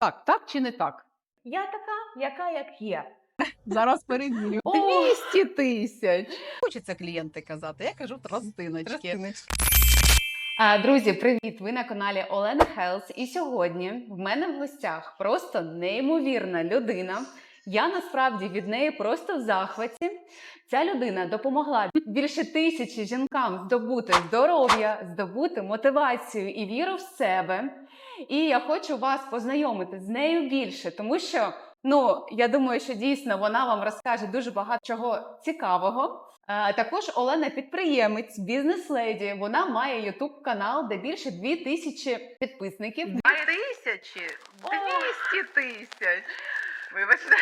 Так, так чи не так? Я така, яка як є. Зараз перевірю. О! 200 тисяч. Хочеться клієнти казати. Я кажу тростиночки. А, друзі, привіт! Ви на каналі Олена Хелс. І сьогодні в мене в гостях просто неймовірна людина. Я насправді від неї просто в захваті. Ця людина допомогла більше тисячі жінкам здобути здоров'я, здобути мотивацію і віру в себе. І я хочу вас познайомити з нею більше, тому що ну я думаю, що дійсно вона вам розкаже дуже багато чого цікавого. Е, Також Олена підприємець, бізнес-леді. Вона має ютуб канал, де більше 2 тисячі підписників. тисячі? 200 тисяч. Вибачте.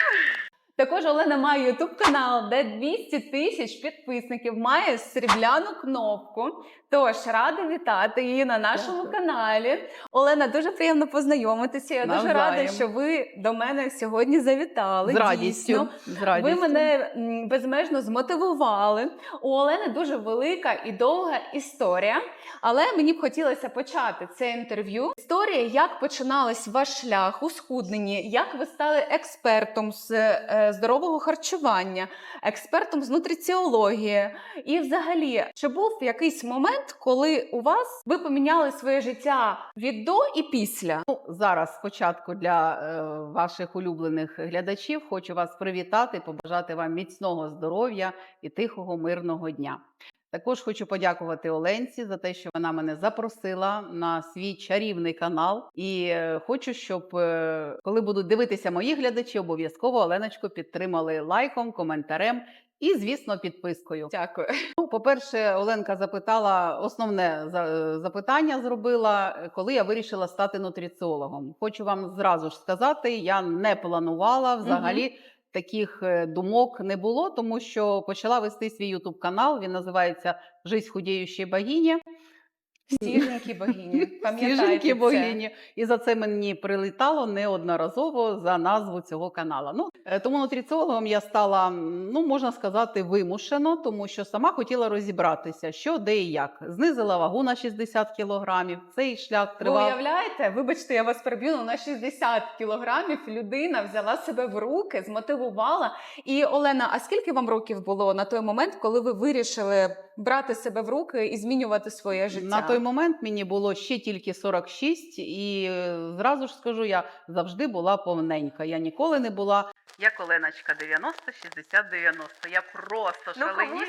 Також Олена має ютуб канал, де 200 тисяч підписників, має срібляну кнопку. Тож рада вітати її на нашому Дякую. каналі. Олена, дуже приємно познайомитися. Я дуже рада, що ви до мене сьогодні завітали. З радістю. Дійсно. З радістю. Ви мене безмежно змотивували. У Олени дуже велика і довга історія, але мені б хотілося почати це інтерв'ю. Історія, як починалась ваш шлях у схудненні, як ви стали експертом з е, здорового харчування, експертом з нутриціології. І, взагалі, чи був якийсь момент, коли у вас ви поміняли своє життя від до і після? Ну, зараз спочатку для е, ваших улюблених глядачів хочу вас привітати, побажати вам міцного здоров'я і тихого мирного дня. Також хочу подякувати Оленці за те, що вона мене запросила на свій чарівний канал. І е, хочу, щоб е, коли будуть дивитися мої глядачі, обов'язково Оленочку підтримали лайком, коментарем і, звісно, підпискою. Дякую. Ну, по-перше, Оленка запитала основне за- запитання зробила, е, коли я вирішила стати нутриціологом. Хочу вам зразу ж сказати, я не планувала взагалі. Таких е, думок не було, тому що почала вести свій ютуб канал. Він називається Жизнь худіючої богині. Всі жінки богині. Всі жінки богині. І за це мені прилітало неодноразово за назву цього каналу. Ну е, тому нутриціологом я стала, ну можна сказати, вимушено, тому що сама хотіла розібратися, що де і як. Знизила вагу на 60 кілограмів. Цей шлях Ви уявляєте, вибачте, я вас переб'ю, на 60 кілограмів людина взяла себе в руки, змотивувала. І Олена, а скільки вам років було на той момент, коли ви вирішили брати себе в руки і змінювати своє життя? На той момент мені було ще тільки 46, і е, зразу ж скажу, я завжди була повненька. Я ніколи не була. Я коленочка 90, 60, 90. Я просто Ну, комусь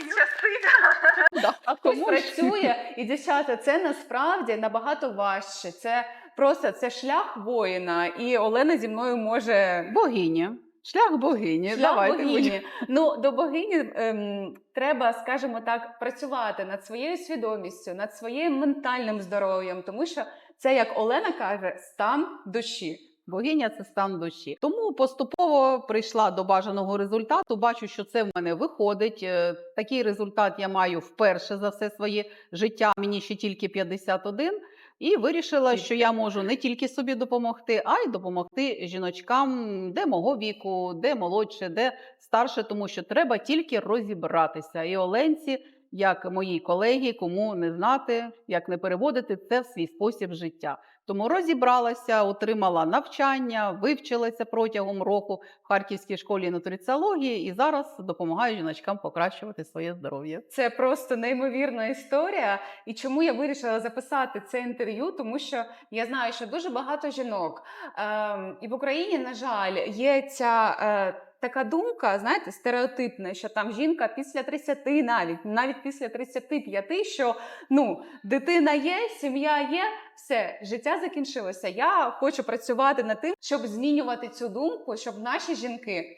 Да, а Хтось кому працює, і дівчата, це насправді набагато важче. Це просто це шлях воїна, і Олена зі мною може Богиня. Шлях богині. Шлях Давайте богині. Ну до богині ем, треба, скажімо так, працювати над своєю свідомістю, над своїм ментальним здоров'ям, тому що це, як Олена каже, стан душі. Богиня це стан душі. Тому поступово прийшла до бажаного результату. Бачу, що це в мене виходить. Е, Такий результат я маю вперше за все своє життя. Мені ще тільки 51. І вирішила, що я можу не тільки собі допомогти, а й допомогти жіночкам, де мого віку, де молодше, де старше, тому що треба тільки розібратися. І Оленці, як моїй колеги, кому не знати, як не переводити це в свій спосіб життя. Тому розібралася, отримала навчання, вивчилася протягом року в Харківській школі нутриціології і зараз допомагаю жіночкам покращувати своє здоров'я. Це просто неймовірна історія. І чому я вирішила записати це інтерв'ю? Тому що я знаю, що дуже багато жінок ем, і в Україні, на жаль, є ця. Е, Така думка, знаєте, стереотипна, що там жінка після 30 навіть, навіть після 35, що ну, дитина є, сім'я є, все, життя закінчилося. Я хочу працювати над тим, щоб змінювати цю думку, щоб наші жінки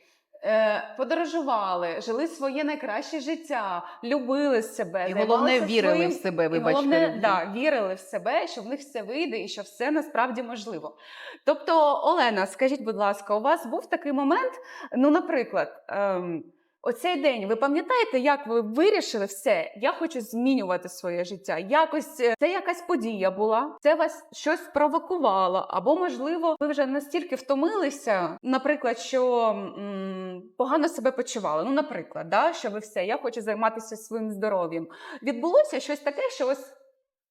подорожували, жили своє найкраще життя, любили себе, І головне вірили своїм в себе. і Вибачте, головне, да, вірили в себе, що в них все вийде і що все насправді можливо. Тобто, Олена, скажіть, будь ласка, у вас був такий момент? Ну, наприклад, ем, оцей день, ви пам'ятаєте, як ви вирішили все? Я хочу змінювати своє життя. Якось е, це якась подія була, це вас щось спровокувало, або можливо, ви вже настільки втомилися, наприклад, що м, погано себе почували. Ну, наприклад, да, що ви все, я хочу займатися своїм здоров'ям. Відбулося щось таке, що ось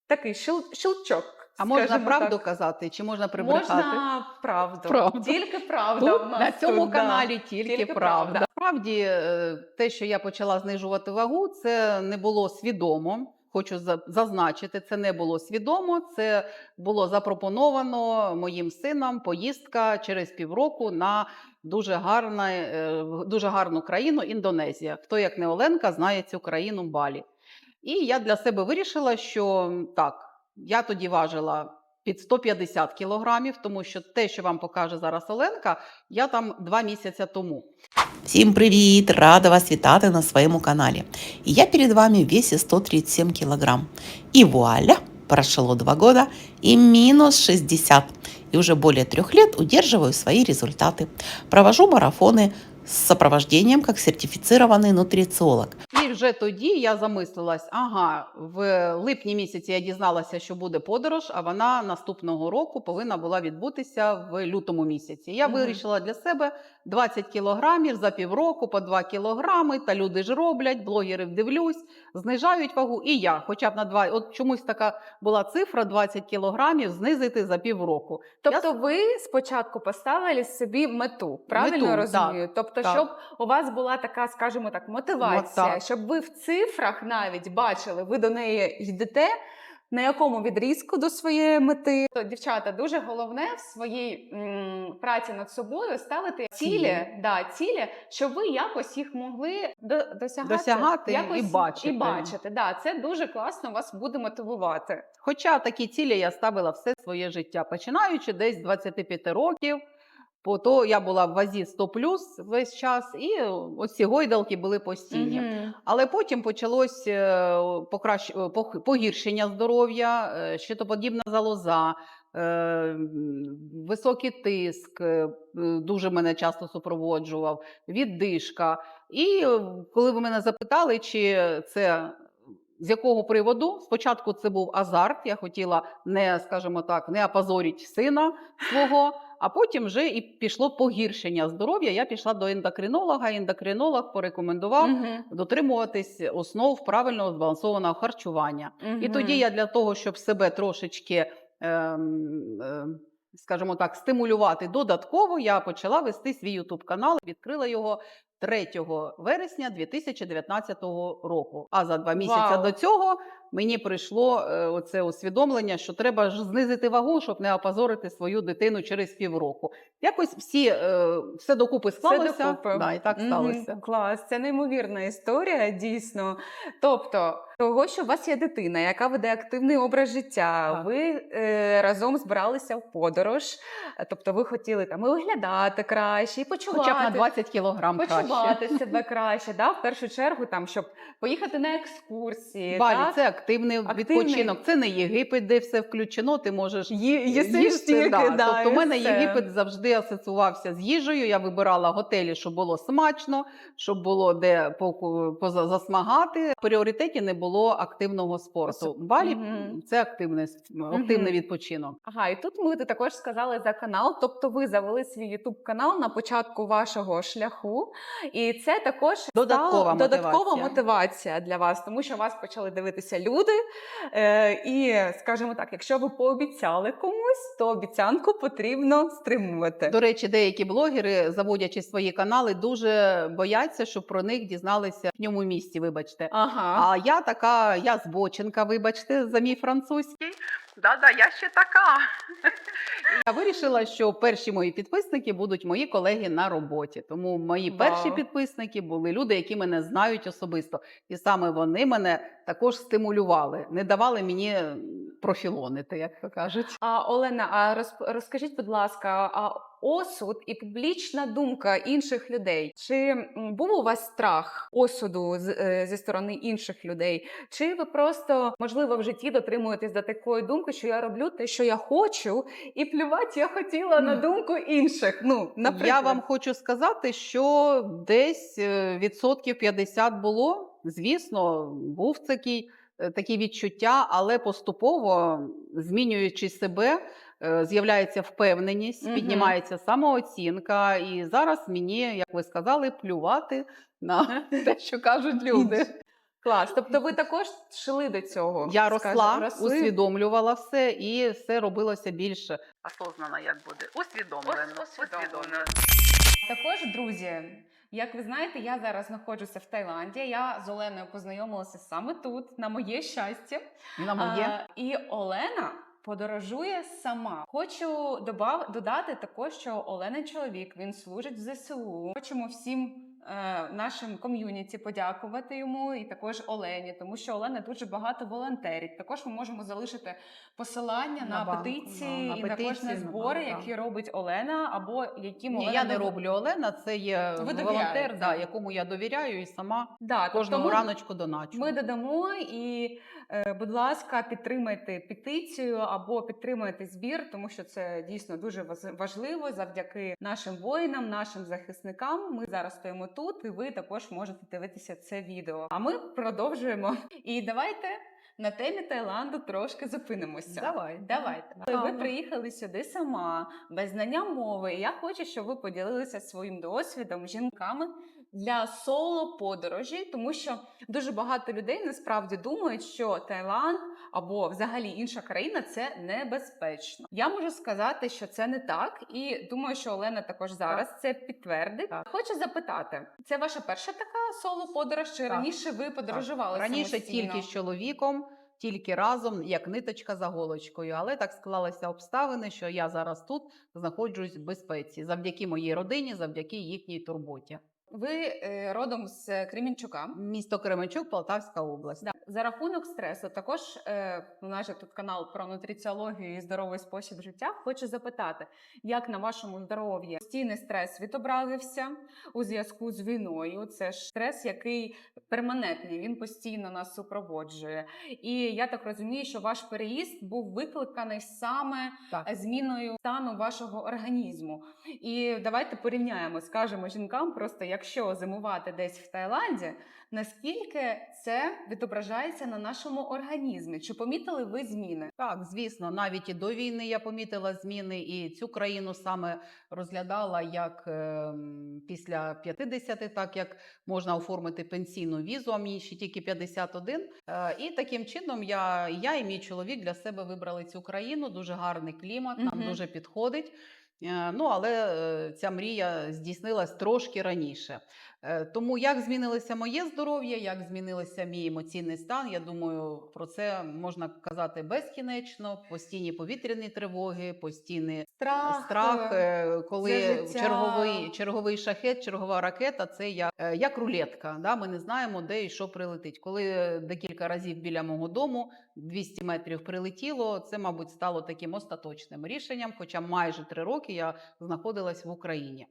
такий щелчок А можна правду так. казати, чи можна прибрехати? Можна правду. Правду. Тільки правда. Тут, у нас на цьому тут, да. каналі тільки, Тільки правда. правда. Справді, е, те, що я почала знижувати вагу, це не було свідомо. Хочу зазначити, це не було свідомо. Це було запропоновано моїм сином поїздка через півроку на дуже гарна, е, дуже гарну країну Індонезія. Хто як не Оленка знає цю країну Балі. І я для себе вирішила, що так, я тоді важила під 150 кілограмів, тому що те, що вам покаже зараз Оленка, я там два місяці тому. Всім привіт! Рада вас вітати на своєму каналі. І я перед вами в весе 137 килограмм. И вуаля! Прошло два года и минус 60. И уже более трех лет удерживаю свои результаты. Провожу марафоны с сопровождением як сертифіцірований нутриціолог. І вже тоді я замислилась: ага, в липні місяці я дізналася, що буде подорож, а вона наступного року повинна була відбутися в лютому місяці. Я Мгм. вирішила для себе 20 кілограмів за півроку по 2 кілограми. Та люди ж роблять, блогерів дивлюсь, знижають вагу. І я, хоча б на 2, от чомусь така була цифра 20 кілограмів знизити за півроку. Тобто ви спочатку поставили собі мету, правильно Мету, розумію? Тобто, так. щоб у вас була така, скажімо так, мотивація, так. щоб ви в цифрах навіть бачили, ви до неї йдете. На якому відрізку до своєї мети, то дівчата дуже головне в своїй м, праці над собою ставити цілі, Цілі. да, цілі, щоб ви якось їх могли до, досягати, Досягати і бачити. І бачити. Да, це дуже класно вас буде мотивувати. Хоча такі цілі я ставила все своє життя, починаючи десь з 25 років. По то я була в вазі 100 плюс весь час, і оці гойдалки були постійні. Мгм. Але потім почалось е, покращ... е, погіршення здоров'я, е, щитоподібна залоза, високий тиск, дуже мене часто супроводжував, віддишка. І коли ви мене запитали, чи це з якого приводу, спочатку це був азарт, я хотіла не, скажімо так, не опозорити сина свого. А потім вже і пішло погіршення здоров'я. Я пішла до ендокринолога. Ендокринолог порекомендував Мгм. дотримуватись основ правильного збалансованого харчування. І тоді я для того, щоб себе трошечки, ем, ем, скажімо так, стимулювати додатково, я почала вести свій ютуб канал. Відкрила його 3 вересня 2019 року. А за два місяці Вау. до цього мені прийшло е, оце усвідомлення, що треба ж знизити вагу, щоб не опозорити свою дитину через півроку. Якось всі е, все докупи склалося. докупи. Да, і так Мгм, сталося. Клас, це неймовірна історія, дійсно. Тобто, того, що у вас є дитина, яка веде активний образ життя, Так. ви е, разом збиралися в подорож, тобто ви хотіли там і виглядати краще, і почувати. Хоча б на 20 кілограм краще. Почувати себе краще, да? в першу чергу, там, щоб поїхати на екскурсії. Балі так? це активний, Активний. відпочинок. Це не Єгипет, де все включено. Ти можеш Ї- їсти їсти, да. да, тобто, у мене все. Єгипет завжди асоціювався з їжею. Я вибирала готелі, щоб було смачно, щоб було де засмагати. В пріоритеті не було активного спорту. Балі Мгм. це активний, активний Мгм. відпочинок. Ага, і тут ми також сказали за канал. Тобто, ви завели свій Ютуб канал на початку вашого шляху, і це також Додаткова стало додаткова мотивація. мотивація для вас, тому що вас почали дивитися люди. Е, і скажімо так, якщо ви пообіцяли комусь, то обіцянку потрібно стримувати. До речі, деякі блогери, заводячи свої канали, дуже бояться, щоб про них дізналися в ньому місці. Вибачте. Ага. А я така, я збоченка, вибачте, за мій французький. Да-да, я ще така. Я вирішила, що перші мої підписники будуть мої колеги на роботі. Тому мої перші Вау. підписники були люди, які мене знають особисто. І саме вони мене також стимулювали, не давали мені профілонити, як то кажуть. А Олена, а розп- розкажіть, будь ласка, а осуд і публічна думка інших людей. Чи був у вас страх осуду е, зі сторони інших людей? Чи ви просто можливо в житті дотримуєтесь до такої думки, що я роблю те, що я хочу, і плювати я хотіла на думку інших? Ну, наприклад. Я вам хочу сказати, що десь е, відсотків 50 було. Звісно, був такий, е, такі відчуття, але поступово, змінюючи себе, з'являється впевненість, піднімається самооцінка. І зараз мені, як ви сказали, плювати на те, що кажуть люди. Клас. Тобто ви також шли до цього? Я росла, росли? усвідомлювала все, і все робилося більше осознано, як буде. Усвідомлено. Ос- усвідомлено. Також, друзі, як ви знаєте, я зараз знаходжуся в Таїланді. Я з Оленою познайомилася саме тут, на моє щастя. На моє. А, і Олена подорожує сама. Хочу добав, додати також, що Олена чоловік, він служить в ЗСУ. Хочемо всім. е, Нашим ком'юніті подякувати йому і також Олені, тому що Олена дуже багато волонтерить. Також ми можемо залишити посилання на, На петиції на- на і також петиції, на на збори, банк, які робить Олена, або які Ні, Олена я не роблю Олена, це є волонтер, да, якому я довіряю і сама Да, кожного раночку доначу. Ми додамо і, будь ласка, підтримайте петицію або підтримайте збір, тому що це дійсно дуже важливо. Завдяки нашим воїнам, нашим захисникам. Ми зараз стоїмо тут, і ви також можете дивитися це відео. А ми продовжуємо. І давайте на темі Таїланду трошки зупинимося. Давай. Давайте. Ви приїхали сюди сама, без знання мови. Я хочу, щоб ви поділилися своїм досвідом жінками для соло подорожі, тому що дуже багато людей насправді думають, що Таїланд або взагалі інша країна це небезпечно. Я можу сказати, що це не так, і думаю, що Олена також зараз це підтвердить. Так. Хочу запитати: це ваша перша така соло подорож? Чи Так. раніше ви подорожували Раніше самостійно? тільки з чоловіком, тільки разом, як ниточка за голочкою. Але так склалися обставини, що я зараз тут знаходжусь в безпеці завдяки моїй родині, завдяки їхній турботі. Ви е, родом з Кремінчука. Місто Кременчук, Полтавська область. Да. За рахунок стресу, також е, у нас же тут канал про нутриціологію і здоровий спосіб життя. Хочу запитати, як на вашому здоров'ї постійний стрес відобразився у зв'язку з війною? Це ж стрес, який перманентний, він постійно нас супроводжує. І я так розумію, що ваш переїзд був викликаний саме Так. зміною стану вашого організму. І давайте порівняємо, скажемо жінкам, просто якщо зимувати десь в Таїланді, наскільки це відображається на нашому організмі? Чи помітили ви зміни? Так, звісно, навіть і до війни я помітила зміни, і цю країну саме розглядала як ем, після 50, так як можна оформити пенсійну візу, а мені ще тільки 51. Е, і таким чином я, я і мій чоловік для себе вибрали цю країну. Дуже гарний клімат, нам Мгм. дуже підходить. Е, Ну, але е, ця мрія здійснилась трошки раніше. Е, Тому як змінилося моє здоров'я, як змінилося мій емоційний стан, я думаю, про це можна казати безкінечно. Постійні повітряні тривоги, постійний Страх, страх, е, коли черговий, черговий шахет, чергова ракета це як, е, як рулетка. Да? Ми не знаємо, де і що прилетить. Коли декілька разів біля мого дому 200 метрів прилетіло, це, мабуть, стало таким остаточним рішенням. Хоча майже три роки я знаходилась в Україні.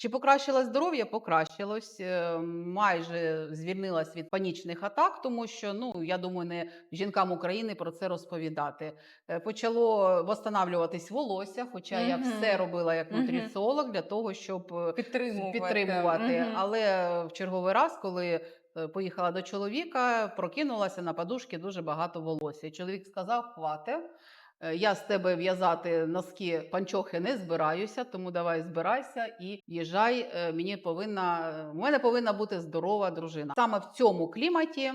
Чи покращилось здоров'я? Покращилось. Е, Майже звільнилась від панічних атак, тому що ну я думаю, не жінкам України про це розповідати. Е, Почало восстанавлюватись волосся, хоча я все робила як нутриціолог для того, щоб е, Підтримувати. підтримувати. Мгм. Але в черговий раз, коли поїхала до чоловіка, прокинулася на подушки дуже багато волосся. І чоловік сказав: хвате. Е, Я з тебе в'язати носки панчохи не збираюся, тому давай збирайся і їжджай. е, Мені повинна у мене повинна бути здорова дружина. Саме в цьому кліматі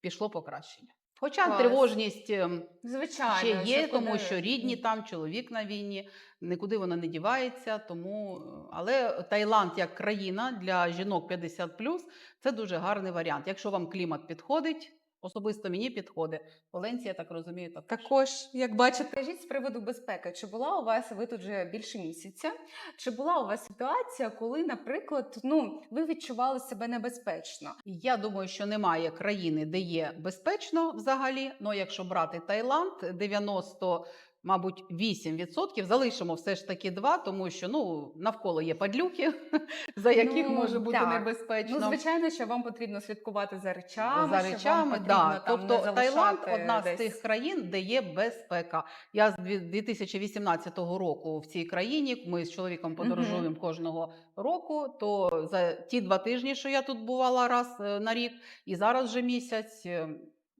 пішло покращення. Хоча Клас. тривожність ем, Звичайно, ще є, це тому куди- що рідні там, чоловік на війні, нікуди вона не дівається. Тому, е, але Таїланд як країна для жінок 50+, це дуже гарний варіант. Якщо вам клімат підходить, особисто мені підходить. Оленці, я так розумію, так. Також, як бачите, кажіть з приводу безпеки, чи була у вас ви тут вже більше місяця? Чи була у вас ситуація, коли, наприклад, ну ви відчували себе небезпечно? Я думаю, що немає країни, де є безпечно взагалі. Ну, якщо брати Таїланд, 90, мабуть, 8%, залишимо все ж таки 2, тому що ну навколо є падлюки, за яких Ну, може бути так. небезпечно. Ну, звичайно, що вам потрібно слідкувати за речами. за що вам речами, потрібно, да. там, тобто Таїланд одна десь. з тих країн, де є безпека. Я з дві- 2018 року в цій країні. Ми з чоловіком подорожуємо кожного року. То за ті два тижні, що я тут бувала раз е, на рік, і зараз вже місяць.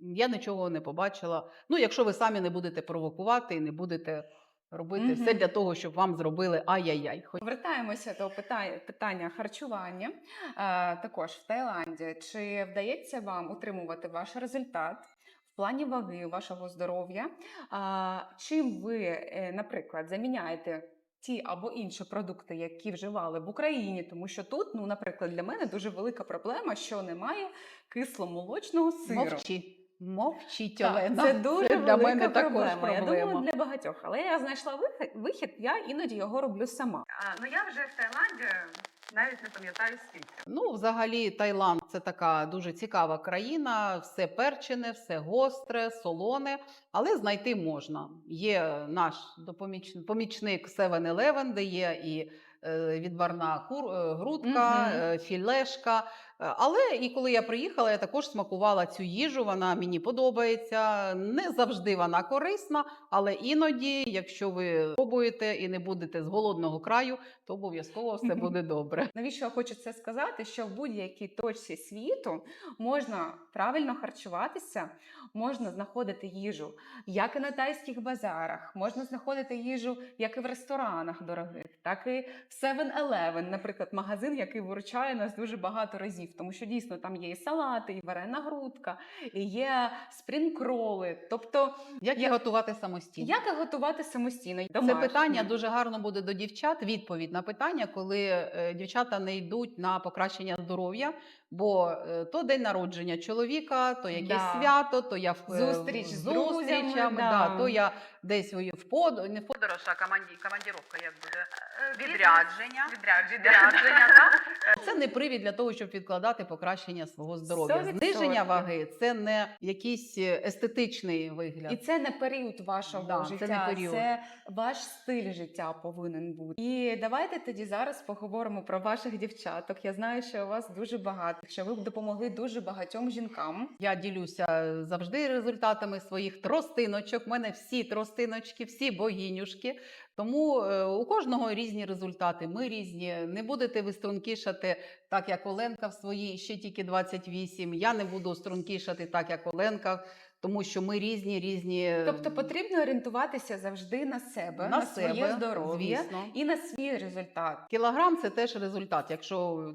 Я нічого не побачила. Ну, якщо ви самі не будете провокувати і не будете робити все для того, щоб вам зробили ай-яй-яй. Повертаємося до питання, питання харчування. Е, також в Таїланді. Чи вдається вам утримувати ваш результат в плані ваги вашого здоров'я? А, чим ви, е, наприклад, заміняєте? Ті або інші продукти, які вживали в Україні, тому що тут, ну, наприклад, для мене дуже велика проблема, що немає кисломолочного сиру. мовчи, мовчіть, Олена. Це дуже для велика мене також проблема. Я думаю, для багатьох. Але я знайшла вихід, вихід я іноді його роблю сама. А, ну я вже в Таїланді навіть не пам'ятаю скільки. Ну, взагалі, Таїланд це така дуже цікава країна, все перчене, все гостре, солоне, але знайти можна. Є наш допоміч- помічник 7-Eleven, де є і е, відварна е, грудка, е, філешка. Е, Але і коли я приїхала, я також смакувала цю їжу. Вона мені подобається. Не завжди вона корисна, але іноді, якщо ви пробуєте і не будете з голодного краю, то обов'язково все буде добре. Навіщо я хочу це сказати? Що в будь-якій точці світу можна правильно харчуватися, можна знаходити їжу як і на тайських базарах, можна знаходити їжу як і в ресторанах дорогих, так і в 7-Eleven, наприклад, магазин, який виручає нас дуже багато разів, тому що дійсно там є і салати, і варена грудка, і є спрінкроли. Тобто, Як Я- готувати самостійно? як їх готувати самостійно? Це питання дуже гарно буде до дівчат. Відповідь на питання, коли е, дівчата не йдуть на покращення здоров'я, бо е, то день народження чоловіка, то якесь Да. свято, то я в е, Зустріч з зустрічами, друзями, да. да. то я десь в под... не в подорож, а команді... командіровка, як буде Е, відрядження. Відрядження. Відрядження, да? Це не привід для того, щоб відкладати покращення свого здоров'я. Зниження ваги це не якийсь естетичний вигляд. І це не період вашого Да, це не життя, це, ваш стиль життя повинен бути. І давайте тоді зараз поговоримо про ваших дівчаток. Я знаю, що у вас дуже багато, що ви б допомогли дуже багатьом жінкам. Я ділюся завжди результатами своїх тростиночок. У мене всі тростиночки, всі богинюшки. Тому е, у кожного різні результати. Ми різні. Не будете ви стрункішати так, як Оленка в своїй ще тільки 28. Я не буду стрункішати так, як Оленка, тому що ми різні, різні. Тобто потрібно орієнтуватися завжди на себе, на, на своє здоров'я і на свій результат. Кілограм це теж результат. Якщо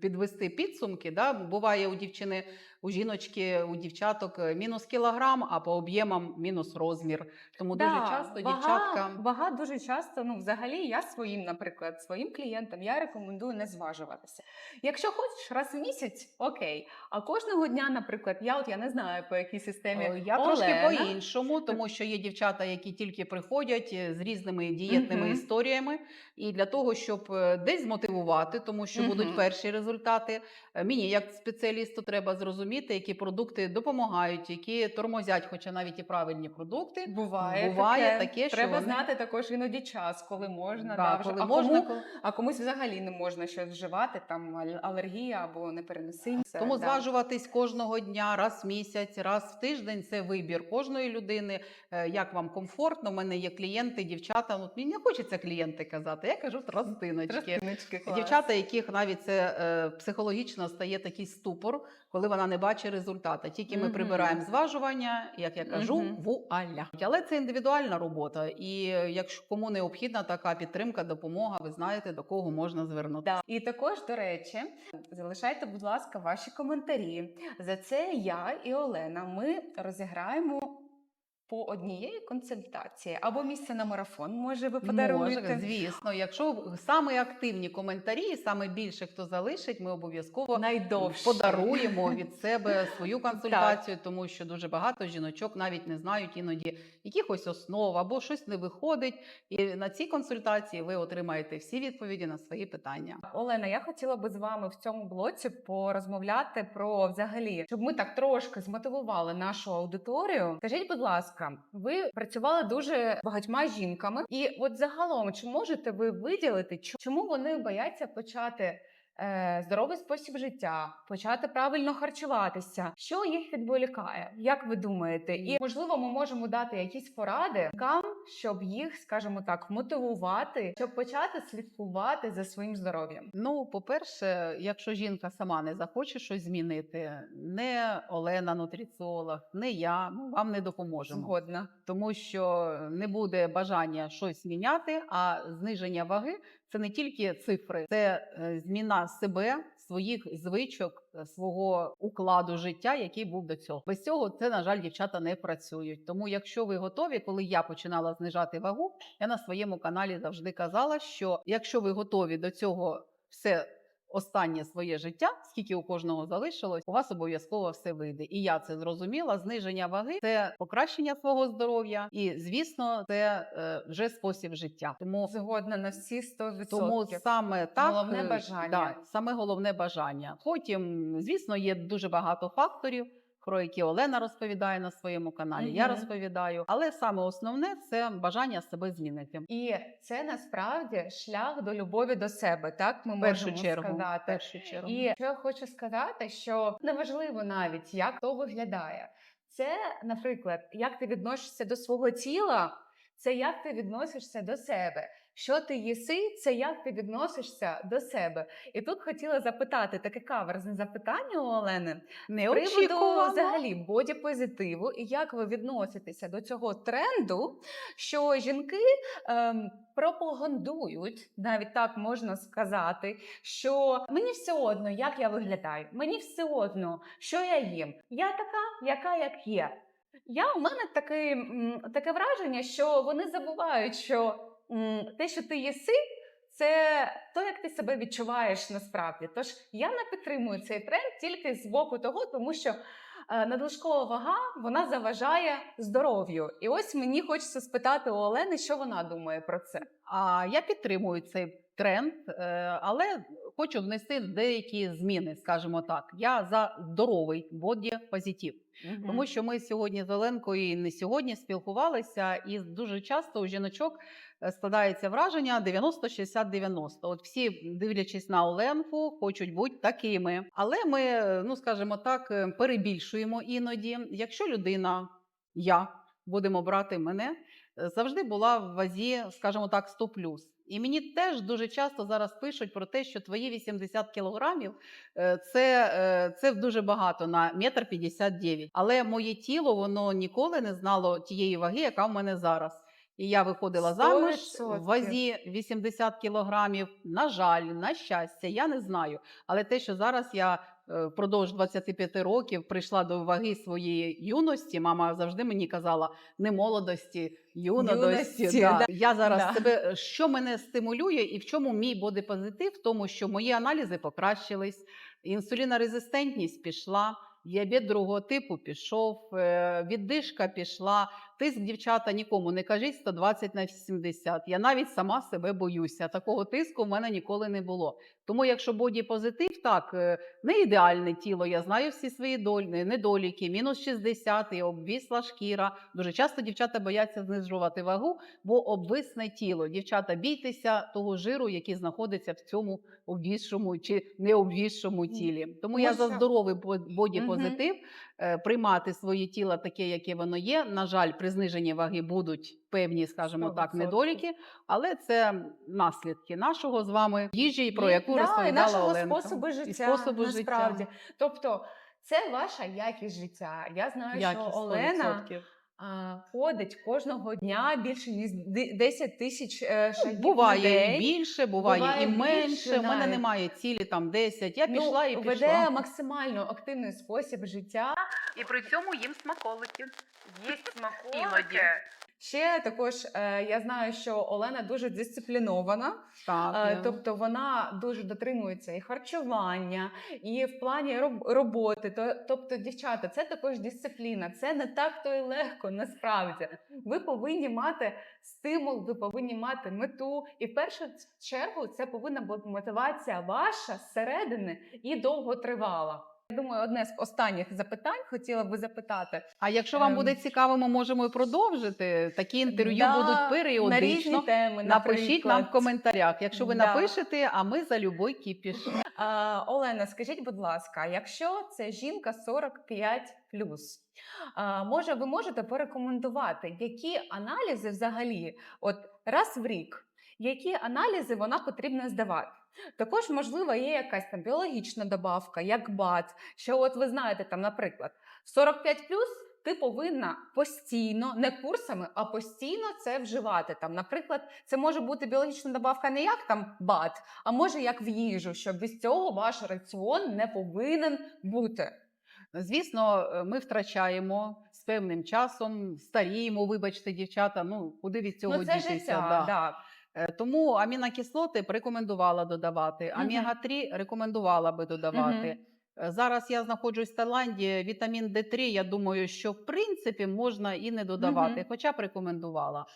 підвести підсумки, да, буває у дівчини, у жіночки, у дівчаток е, мінус кілограм, а по об'ємам мінус розмір. Тому дуже часто вага, дівчатка. вага дуже часто. Ну, взагалі, я своїм, наприклад, своїм клієнтам я рекомендую не зважуватися. Якщо хочеш раз в місяць, окей. А кожного дня, наприклад, я от я не знаю по якій системі. Е, Я трошки по-іншому, тому що є дівчата, які тільки приходять е, з різними дієтними історіями. І для того, щоб десь змотивувати, тому що будуть Мгм. Перші результати. е, Мені, як спеціалісту, треба зрозуміти, які продукти допомагають, які тормозять, хоча навіть і правильні продукти. Буває, Буває таке. таке, що треба вони- знати також іноді час, коли можна, Да, да, коли а, можна, кому, коли- а комусь взагалі не можна щось вживати, там ал- алергія або непереносимість. Тому да. зважуватись кожного дня, раз в місяць, раз в тиждень це вибір кожної людини. е, Як вам комфортно? У мене є клієнти, дівчата. Ну, мені не хочеться клієнти казати. Я кажу тростиночки. Тростиночки. Дівчата, яких навіть це е, психологічно стає такий ступор, коли вона не бачить результату. Тільки ми прибираємо зважування, як я кажу, вуаля. Але це індивідуальна робота. І якщо кому необхідна така підтримка, допомога, ви знаєте до кого можна звернутися. І також, до речі, залишайте, будь ласка, ваші коментарі. За це я і Олена. Ми розіграємо по однієї консультації або місце на марафон. Може, ви подаруєте. Може, звісно. Якщо саме активні коментарі, саме більше хто залишить, ми обов'язково Найдовше. подаруємо від себе свою консультацію, тому що дуже багато жіночок навіть не знають іноді якихось основ або щось не виходить. І на цій консультації ви отримаєте всі відповіді на свої питання. Олена, я хотіла би з вами в цьому блоці порозмовляти про взагалі, щоб ми так трошки змотивували нашу аудиторію. Скажіть, будь ласка, ви працювали дуже багатьма жінками, і от загалом, чи можете ви виділити, чому вони бояться почати? Е, Здоровий спосіб життя, почати правильно харчуватися. Що їх відволікає? Як ви думаєте? І можливо, ми можемо дати якісь поради щоб їх, скажімо так, мотивувати, щоб почати слідкувати за своїм здоров'ям? Ну, по-перше, якщо жінка сама не захоче щось змінити, не Олена нутриціолог, не я, ми вам не допоможемо. Згодна. Тому що не буде бажання щось міняти, а зниження ваги це не тільки цифри, це е, зміна себе, своїх звичок, е, свого укладу життя, який був до цього. Без цього це, на жаль, дівчата не працюють. Тому, якщо ви готові, коли я починала знижати вагу, я на своєму каналі завжди казала, що якщо ви готові до цього все. Останнє своє життя, скільки у кожного залишилось, у вас обов'язково все вийде. І я це зрозуміла. Зниження ваги це покращення свого здоров'я, і звісно, це е, вже спосіб життя. Тому Згодна на всі 100%. тому саме так Головне е, бажання. Да, саме головне бажання. Потім, звісно, є дуже багато факторів. Про які Олена розповідає на своєму каналі, я розповідаю. Але саме основне це бажання себе змінити. І це насправді шлях до любові до себе, так ми першу можемо чергу. Сказати. першу чергу. І що я хочу сказати, що неважливо навіть, як то виглядає. Це, наприклад, як ти відносишся до свого тіла, це як ти відносишся до себе. Що ти їси, це як ти відносишся до себе. І тут хотіла запитати таке каверзне запитання у Олени Не приводу взагалі боді-позитиву і як ви відноситеся до цього тренду, що жінки ем, пропагандують, навіть так можна сказати, що мені все одно, як я виглядаю, мені все одно, що я їм. Я така, яка як є. Я у мене таке, таке враження, що вони забувають, що те, що ти єси, це то, як ти себе відчуваєш насправді. Тож я не підтримую цей тренд тільки з боку того, тому що е, надлишкова вага вона заважає здоров'ю. І ось мені хочеться спитати у Олени, що вона думає про це. А я підтримую цей тренд, е, але хочу внести деякі зміни, скажімо так. Я за здоровий боді-позитив. Тому що ми сьогодні з Оленкою і не сьогодні спілкувалися, і дуже часто у жіночок е, складається враження 90-60-90. От всі, дивлячись на Оленку, хочуть бути такими. Але ми, е, ну скажімо так, е, перебільшуємо іноді. Якщо людина, я будемо брати мене, завжди була в вазі, скажімо так, 100+. І мені теж дуже часто зараз пишуть про те, що твої 80 кілограмів Е, це, е, це дуже багато на метр 59. Але моє тіло воно ніколи не знало тієї ваги, яка в мене зараз. І я виходила заміж 100%. в вазі 80 кілограмів. На жаль, на щастя, я не знаю. Але те, що зараз я впродовж 25 років прийшла до ваги своєї юності, мама завжди мені казала не молодості, юнодості. Юності, да. да. Я зараз Да. себе, що мене стимулює, і в чому мій бодипозитив, в тому, що мої аналізи покращились, інсулінорезистентність пішла. Діабет другого типу пішов, е, віддишка пішла. Тиск, дівчата, нікому не кажіть 120 на 70. Я навіть сама себе боюся. Такого тиску в мене ніколи не було. Тому, якщо боді позитив, так е, не ідеальне тіло. Я знаю всі свої доль- недоліки. Мінус 60, і обвісла шкіра. Дуже часто дівчата бояться знижувати вагу, бо обвисне тіло. Дівчата, бійтеся того жиру, який знаходиться в цьому обвісшому чи необвісшому тілі. Тому я за здоровий боді позитив приймати своє тіло таке, яке воно є. На жаль, при зниженні ваги будуть певні, скажімо так, 100%. недоліки, але це наслідки нашого з вами їжі, про І- яку да, і нашого Оленка. способу І життя, способу насправді. життя. Тобто, це ваша якість життя. Я знаю, що Олена 100%. А, ходить кожного дня більше ніж ди- 10 тисяч е, шагів. Буває і більше, буває, Буває і менше. більше У мене навіть. немає цілі там 10. Я Ну, пішла і веде максимально активний спосіб життя. І при цьому їм смаколики. Їсть Іноді. Ще також е, я знаю, що Олена дуже дисциплінована. Так, Е, Тобто вона дуже дотримується і харчування, і в плані роботи. Тобто, дівчата, це також дисципліна. Це не так то й легко насправді. Ви повинні мати стимул, ви повинні мати мету. І в першу чергу це повинна бути мотивація ваша зсередини і довготривала. Я думаю, одне з останніх запитань хотіла би запитати. А якщо вам Ем. буде цікаво, ми можемо і продовжити. Такі інтерв'ю Да, будуть на різні теми. Напишіть нам в коментарях. Якщо ви Да. напишете, а ми за любой кіпіш. А, Олена, скажіть, будь ласка, якщо це жінка 45 а, може, ви можете порекомендувати, які аналізи взагалі, от раз в рік, які аналізи вона потрібно здавати? Також, можливо, є якась там біологічна добавка, як БАД, що от ви знаєте, там, наприклад, 45 ти повинна постійно, не курсами, а постійно це вживати. Там, наприклад, це може бути біологічна добавка не як там БАД, а може як в їжу, що без цього ваш раціон не повинен бути. Звісно, е, ми втрачаємо з певним часом, старіємо, вибачте, дівчата. Ну куди від цього ну, це дітися? життя, да. да. Е, Тому амінокислоти б рекомендувала додавати. Мгм. Омега-3 рекомендувала би додавати. Е, Зараз я знаходжусь в Таїланді. Вітамін Д3, я думаю, що в принципі можна і не додавати, хоча б рекомендувала.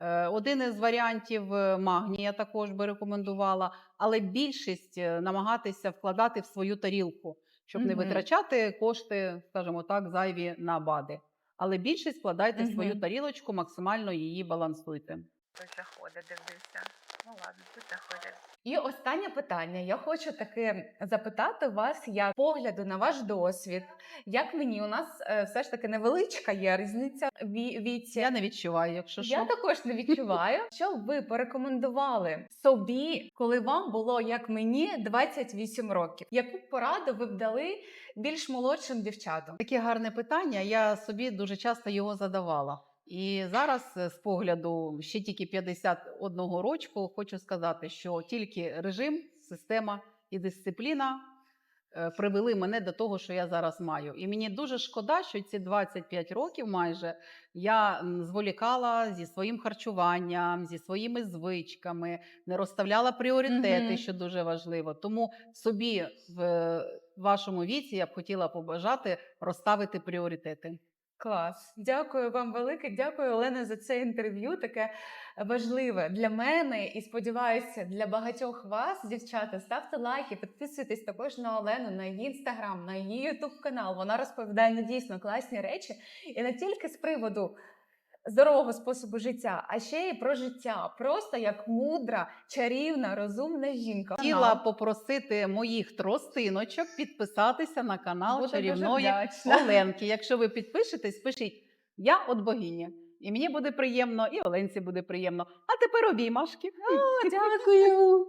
Е, Один із варіантів магнія також би рекомендувала, але більшість намагатися вкладати в свою тарілку, щоб не витрачати кошти, скажімо так, зайві на БАДи. Але більшість вкладайте в свою тарілочку, максимально її балансуйте. Заходить, дивлюся. Ну ладно, тут заходять. І останнє питання. Я хочу таки запитати вас, як погляду на ваш досвід. Як мені у нас е, все ж таки невеличка є різниця ві- віці. Я не відчуваю, якщо що. Я також не відчуваю, що б ви порекомендували собі, коли вам було як мені 28 років. Яку б пораду ви б дали більш молодшим дівчатам? Таке гарне питання. Я собі дуже часто його задавала. І зараз, е, з погляду ще тільки 51 рочку, хочу сказати, що тільки режим, система і дисципліна е, привели мене до того, що я зараз маю. І мені дуже шкода, що ці 25 років майже я зволікала зі своїм харчуванням, зі своїми звичками, не розставляла пріоритети, Мгм. що дуже важливо. Тому собі в е, вашому віці я б хотіла побажати розставити пріоритети. Клас, дякую вам велике. Дякую, Олена, за це інтерв'ю. Таке важливе для мене і сподіваюся, для багатьох вас, дівчата. Ставте лайки, підписуйтесь також на Олену, на її інстаграм, на її ютуб канал. Вона розповідає на дійсно класні речі, і не тільки з приводу. Здорового способу життя, а ще й про життя, просто як мудра, чарівна, розумна жінка. Хотіла попросити моїх тростиночок підписатися на канал Буду чарівної. Оленки. Якщо ви підпишетесь, пишіть я от богиня. І мені буде приємно, і Оленці буде приємно. А тепер обіймашки. О, дякую.